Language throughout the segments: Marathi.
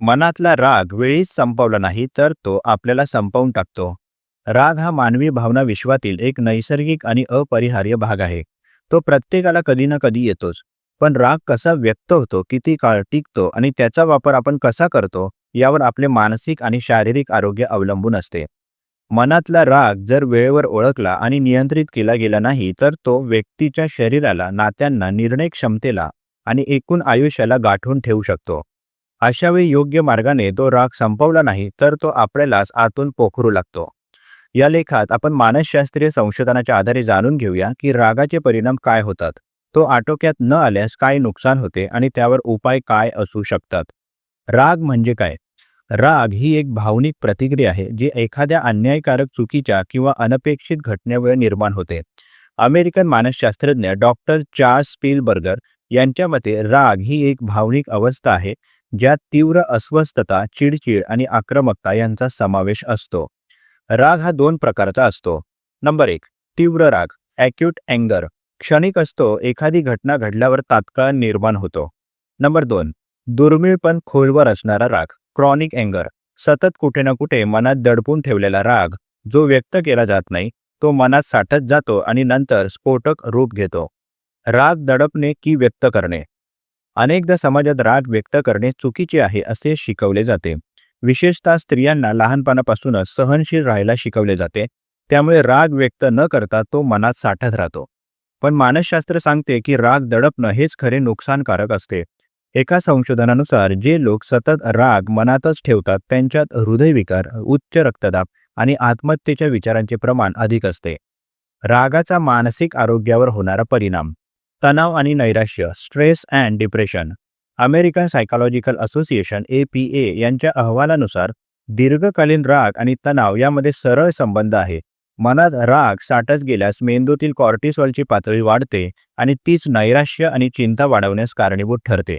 मनातला राग वेळीच संपवला नाही तर तो आपल्याला संपवून टाकतो. राग हा मानवी भावना विश्वातील एक नैसर्गिक आणि अपरिहार्य भाग आहे. तो प्रत्येकाला कधी ना कधी येतोच. पण राग कसा व्यक्त होतो किती काळ टिकतो आणि त्याचा वापर आपण कसा करतो यावर आपले मानसिक आणि शारीरिक आरोग्य अवलंबून असते. मनातला राग जर वेळेवर ओळखला आणि नियंत्रित केला गेला नाही तर तो व्यक्तीच्या शरीराला नात्यांना निर्णय क्षमतेला आणि एकूण आयुष्याला गाठून ठेवू शकतो. अशावेळी योग्य मार्गाने तो राग संपवला नाही तर तो आपल्यालाच आतून पोखरू लागतो. या लेखात आपण मानसशास्त्रीय संशोधनाच्या आधारे जाणून घेऊया की रागाचे परिणाम काय होतात. तो आटोक्यात न आल्यास काय नुकसान होते आणि त्यावर उपाय काय असू शकतात. राग म्हणजे काय? राग ही एक भावनिक प्रतिक्रिया आहे जी एखाद्या अन्यायकारक चुकीच्या किंवा अनपेक्षित घटनेमुळे निर्माण होते. अमेरिकन मानसशास्त्रज्ञ डॉक्टर चार्ल्स स्पीलबर्गर यांच्या मते राग ही एक भावनिक अवस्था आहे ज्यात तीव्र अस्वस्थता चिडचिड आणि आक्रमकता यांचा समावेश असतो. राग हा दोन प्रकारचा असतो. नंबर एक तीव्र राग ॲक्यूट अँगर क्षणिक असतो एखादी घटना घडल्यावर तात्काळ निर्माण होतो. नंबर दोन दुर्मिळ पण खोलवर असणारा राग क्रॉनिक अँगर सतत कुठे ना कुठे मनात दडपून ठेवलेला राग जो व्यक्त केला जात नाही तो मनात साठत जातो आणि नंतर स्फोटक रूप घेतो. राग दडपणे की व्यक्त करणे. अनेकदा समाजात राग व्यक्त करणे चुकीचे आहे असे शिकवले जाते. विशेषतः स्त्रियांना लहानपणापासूनच सहनशील राहायला शिकवले जाते. त्यामुळे राग व्यक्त न करता तो मनात साठत राहतो. पण मानसशास्त्र सांगते की राग दडपणं हेच खरे नुकसानकारक असते. एका संशोधनानुसार जे लोक सतत राग मनातच ठेवतात त्यांच्यात हृदयविकार उच्च रक्तदाब आणि आत्महत्येच्या विचारांचे प्रमाण अधिक असते. रागाचा मानसिक आरोग्यावर होणारा परिणाम. तणाव आणि नैराश्य stress and depression. American psychological association A P A यांच्या अहवालानुसार दीर्घकालीन राग आणि तणाव यामध्ये सरळ संबंध आहे. मनात राग साठच गेल्यास मेंदूतील कॉर्टिसॉलची पातळी वाढते आणि तीच नैराश्य आणि चिंता वाढवण्यास कारणीभूत ठरते.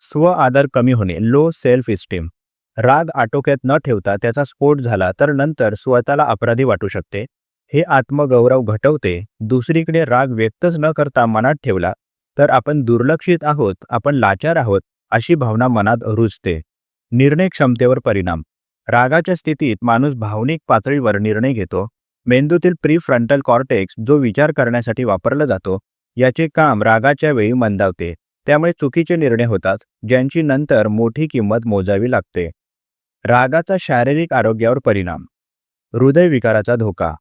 स्व आदर कमी होणे लो सेल्फ इस्टीम राग आटोक्यात न ठेवता त्याचा स्फोट झाला तर नंतर स्वतःला अपराधी वाटू शकते. हे आत्मगौरव घटवते. दुसरीकडे राग व्यक्तच न करता मनात ठेवला तर आपण दुर्लक्षित आहोत आपण लाचार आहोत अशी भावना मनात रुजते. निर्णय क्षमतेवर परिणाम. रागाच्या स्थितीत माणूस भावनिक पातळीवर निर्णय घेतो. मेंदूतील प्रीफ्रंटल कॉर्टेक्स जो विचार करण्यासाठी वापरला जातो याचे काम रागाच्या वेळी मंदावते. त्यामुळे चुकीचे निर्णय होतात ज्यांची नंतर मोठी किंमत मोजावी लागते. रागाचा शारीरिक आरोग्यावर परिणाम. हृदयविकाराचा धोका.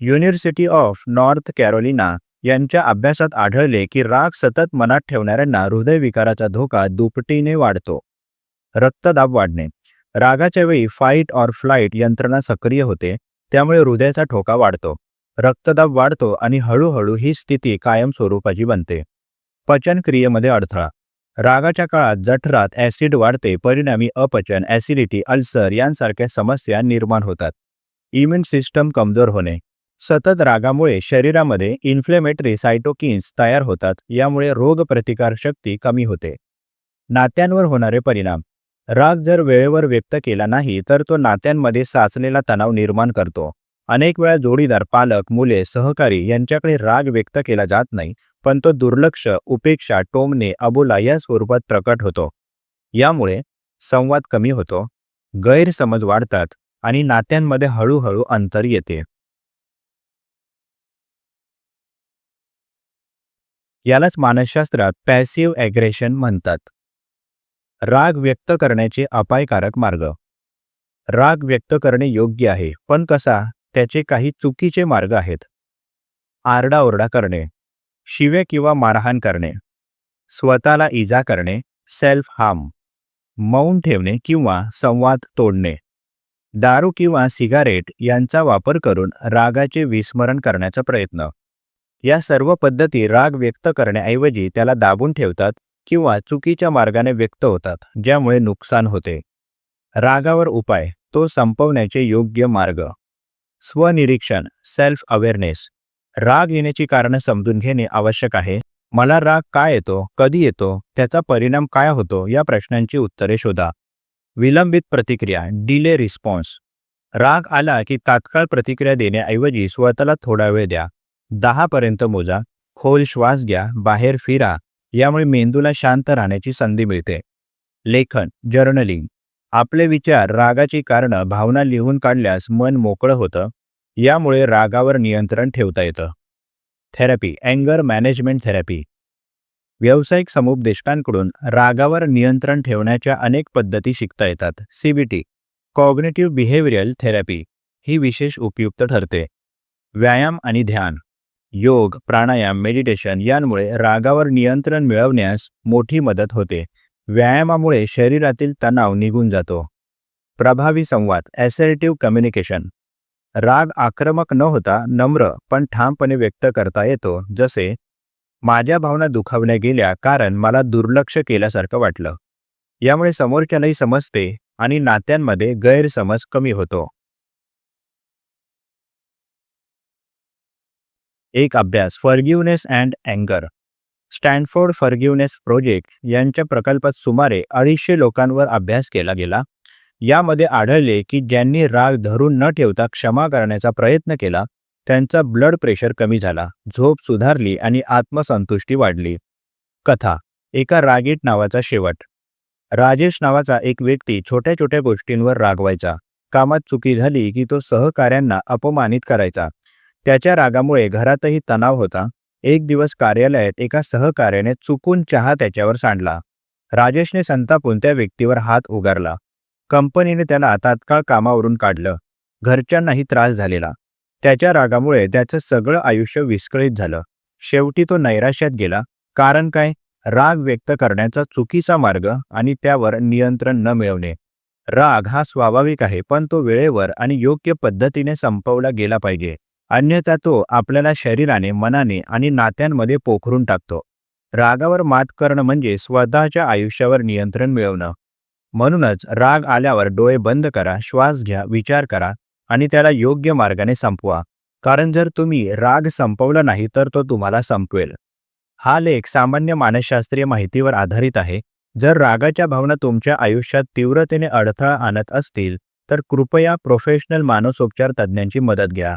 युनिव्हर्सिटी ऑफ नॉर्थ कॅरोलिना यांच्या अभ्यासात आढळले की राग सतत मनात ठेवणाऱ्यांना हृदयविकाराचा धोका दुपटीने वाढतो. रक्तदाब वाढणे. रागाच्या वेळी फाईट ऑर फ्लाईट यंत्रणा सक्रिय होते त्यामुळे हृदयाचा ठोका वाढतो. रक्तदाब वाढतो आणि हळूहळू ही स्थिती कायम स्वरूपाची बनते. पचनक्रियेमध्ये अडथळा. रागाच्या काळात जठरात ॲसिड वाढते परिणामी अपचन ॲसिडिटी अल्सर यांसारख्या समस्या निर्माण होतात. इम्युन सिस्टम कमजोर होणे. सतत रागामुळे शरीरामध्ये इन्फ्लेमेटरी सायटोकिन्स तयार होतात यामुळे रोगप्रतिकारशक्ती कमी होते. नात्यांवर होणारे परिणाम. राग जर वेळेवर व्यक्त केला नाही तर तो नात्यांमध्ये साचलेला तणाव निर्माण करतो. अनेक वेळा जोडीदार पालक मुले सहकारी यांच्याकडे राग व्यक्त केला जात नाही पण तो दुर्लक्ष उपेक्षा टोमणे अबोला या स्वरूपात प्रकट होतो. यामुळे संवाद कमी होतो. गैरसमज वाढतात आणि नात्यांमध्ये हळूहळू अंतर येते. यालाच मानसशास्त्रात पॅसिव्ह ॲग्रेशन म्हणतात. राग व्यक्त करण्याचे अपायकारक मार्ग. राग व्यक्त करणे योग्य आहे पण कसा? त्याचे काही चुकीचे मार्ग आहेत. आरडाओरडा करणे. शिवे किंवा मारहाण करणे. स्वतःला इजा करणे सेल्फ हार्म मौन ठेवणे किंवा संवाद तोडणे. दारू किंवा सिगारेट यांचा वापर करून रागाचे विस्मरण करण्याचा प्रयत्न. या सर्व पद्धती राग व्यक्त करण्याऐवजी त्याला दाबून ठेवतात किंवा चुकीच्या मार्गाने व्यक्त होतात ज्यामुळे नुकसान होते. रागावर उपाय तो संपवण्याचे योग्य मार्ग. स्वनिरीक्षण सेल्फ अवेअरनेस राग येण्याची कारणं समजून घेणे आवश्यक आहे. मला राग काय येतो कधी येतो त्याचा परिणाम काय होतो या प्रश्नांची उत्तरे शोधा. विलंबित प्रतिक्रिया डिले रिस्पॉन्स राग आला की तात्काळ प्रतिक्रिया देण्याऐवजी स्वतःला थोडा वेळ द्या. दहा पर्यंत मोजा खोल श्वास घ्या बाहेर फिरा यामुळे मेंदूला शांत राहण्याची संधी मिळते. लेखन जर्नलिंग. आपले विचार रागाची कारणं भावना लिहून काढल्यास मन मोकळं होतं यामुळे रागावर नियंत्रण ठेवता येतं. थेरपी अँगर मॅनेजमेंट थेरपी. व्यावसायिक समुपदेशकांकडून रागावर नियंत्रण ठेवण्याच्या अनेक पद्धती शिकता येतात. सीबीटी कॉग्नेटिव्ह बिहेव्हिअरल थेरपी ही विशेष उपयुक्त ठरते. व्यायाम आणि ध्यान. योग प्राणायाम मेडिटेशन यांमुळे रागावर नियंत्रण मिळवण्यास मोठी मदत होते. व्यायामामुळे शरीरातील तणाव निघून जातो. प्रभावी संवाद ॲसेरेटिव्ह कम्युनिकेशन राग आक्रमक न होता नम्र पण ठामपणे व्यक्त करता येतो जसे माझ्या भावना दुखावल्या गेल्या कारण मला दुर्लक्ष केल्यासारखं वाटलं. यामुळे समोरच्यालाही समजते आणि नात्यांमध्ये गैरसमज कमी होतो. एक अभ्यास फर्ग्युनेस अँड अँगर स्टॅनफोर्ड फर्ग्युनेस प्रोजेक्ट यांच्या प्रकल्पात सुमारे अडीचशे लोकांवर अभ्यास केला गेला. यामध्ये आढळले की ज्यांनी राग धरून न ठेवता क्षमा करण्याचा प्रयत्न केला त्यांचा ब्लड प्रेशर कमी झाला झोप सुधारली आणि आत्मसंतुष्टी वाढली. कथा एका रागीट नावाचा शेवट. राजेश नावाचा एक व्यक्ती छोट्या छोट्या गोष्टींवर रागवायचा. कामात चुकी झाली की तो सहकाऱ्यांना अपमानित करायचा. त्याच्या रागामुळे घरातही तणाव होता. एक दिवस कार्यालयात एका सहकार्याने चुकून चहा त्याच्यावर सांडला. राजेशने संतापून त्या व्यक्तीवर हात उगारला. कंपनीने त्याला तात्काळ कामावरून काढलं. घरच्यांनाही त्रास झालेला. त्याच्या रागामुळे त्याचं सगळं आयुष्य विस्कळीत झालं. शेवटी तो नैराश्यात गेला. कारण काय? राग व्यक्त करण्याचा चुकीचा मार्ग आणि त्यावर नियंत्रण न मिळवणे. राग हा स्वाभाविक आहे पण तो वेळेवर आणि योग्य पद्धतीने संपवला गेला पाहिजे. अन्यथा तो आपल्याला शरीराने मनाने आणि नात्यांमध्ये पोखरून टाकतो. रागावर मात करणं म्हणजे स्वतःच्या आयुष्यावर नियंत्रण मिळवणं. म्हणूनच राग आल्यावर डोळे बंद करा श्वास घ्या विचार करा आणि त्याला योग्य मार्गाने संपवा. कारण जर तुम्ही राग संपवला नाही तर तो तुम्हाला संपवेल. हा लेख सामान्य मानसशास्त्रीय माहितीवर आधारित आहे. जर रागाच्या भावना तुमच्या आयुष्यात तीव्रतेने अडथळा आणत असतील तर कृपया प्रोफेशनल मानसोपचार तज्ज्ञांची मदत घ्या.